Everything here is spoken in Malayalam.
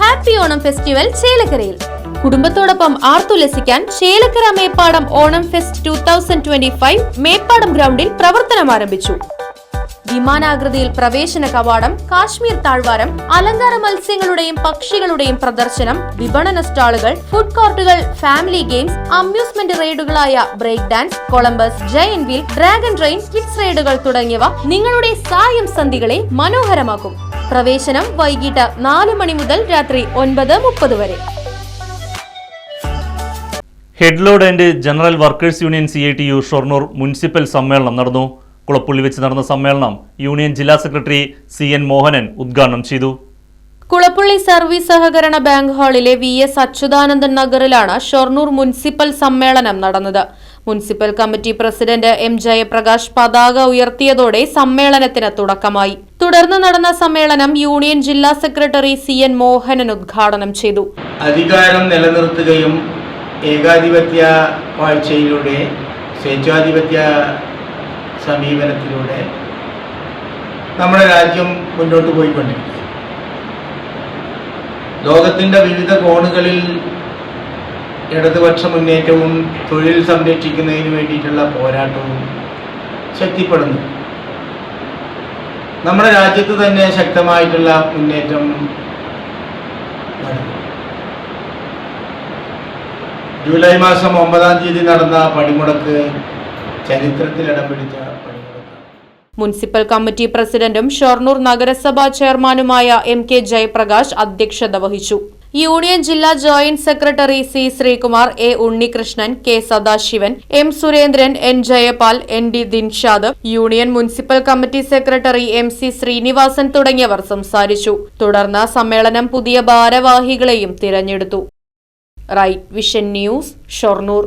ഹാപ്പി ഓണം ഫെസ്റ്റിവൽ ചേലക്കരയിൽ. കുടുംബത്തോടൊപ്പം ആർത്തുല്ലസിക്കാൻ ചേലക്കര മേപ്പാടം ഓണം ഫെസ്റ്റ് ടൂ മേപ്പാടം ഗ്രൗണ്ടിൽ പ്രവർത്തനം ആരംഭിച്ചു വിമാനാകൃതിയിൽ പ്രവേശന കവാടം കാശ്മീർ താഴ്വാരം അലങ്കാര മത്സ്യങ്ങളുടെയും പക്ഷികളുടെയും പ്രദർശനം വിപണന സ്റ്റാളുകൾ ഫുഡ് കോർട്ടുകൾ family games amusement റൈഡുകളായ break dance Columbus giant wheel dragon train kids റൈഡുകൾ തുടങ്ങിയവ നിങ്ങളുടെ സായം സന്ധികളെ മനോഹരമാക്കും. പ്രവേശനം വൈകിട്ട് നാല് മണി മുതൽ രാത്രി ഒൻപത് മുപ്പത് വരെ. Headload and general workers union C I T U Shoranur municipal സമ്മേളനം നടന്നു. കുളപ്പുള്ളി വെച്ച് നടന്ന സമ്മേളനം യൂണിയൻ ജില്ലാ സെക്രട്ടറി സി എൻ മോഹനൻ ഉദ്ഘാടനം ചെയ്തു. കുളപ്പുള്ളി സർവീസ് സഹകരണ ബാങ്ക് ഹാളിലെ വി എസ് അച്യുതാനന്ദൻ നഗറിലാണ് ഷൊർണൂർ മുനിസിപ്പൽ സമ്മേളനം നടന്നത്. Municipal committee president M Jayaprakash പതാക ഉയർത്തിയതോടെ സമ്മേളനത്തിന് തുടക്കമായി. തുടർന്ന് നടന്ന സമ്മേളനം യൂണിയൻ ജില്ലാ സെക്രട്ടറി സി എൻ മോഹനൻ ഉദ്ഘാടനം ചെയ്തു. അധികാരം നിലനിർത്തുകയും ഏകാധിപത്യ വാഴ്ചയിലൂടെ സ്വേച്ഛാധിപത്യ സമീപനത്തിലൂടെ നമ്മുടെ രാജ്യം മുന്നോട്ട് പോയിക്കൊണ്ടിരിക്കുക ലോകത്തിന്റെ വിവിധ കോണുകളിൽ ഇടതുപക്ഷ മുന്നേറ്റവും തൊഴിൽ സംരക്ഷിക്കുന്നതിന് വേണ്ടിയിട്ടുള്ള പോരാട്ടവും ശക്തിപ്പെടുന്നു. നമ്മുടെ രാജ്യത്ത് തന്നെ ശക്തമായിട്ടുള്ള മുന്നേറ്റം ജൂലൈ മാസം ഒമ്പതാം തീയതി നടന്ന പണിമുടക്ക് ചരിത്രത്തിൽ ഇടം മുനിസിപ്പൽ കമ്മിറ്റി പ്രസിഡന്റും ഷൊർണൂർ നഗരസഭാ ചെയർമാനുമായ എം കെ ജയപ്രകാശ് അധ്യക്ഷത വഹിച്ചു. യൂണിയൻ ജില്ലാ joint secretary C Sreekumar A Unnikrishnan K Sadasivan M Surendran N Jayapal N D Dinshad union municipal committee secretary M C Srinivasan തുടങ്ങിയവർ സംസാരിച്ചു. തുടർന്ന് സമ്മേളനം പുതിയ ഭാരവാഹികളെയും തിരഞ്ഞെടുത്തു. Right vision news Shoranur.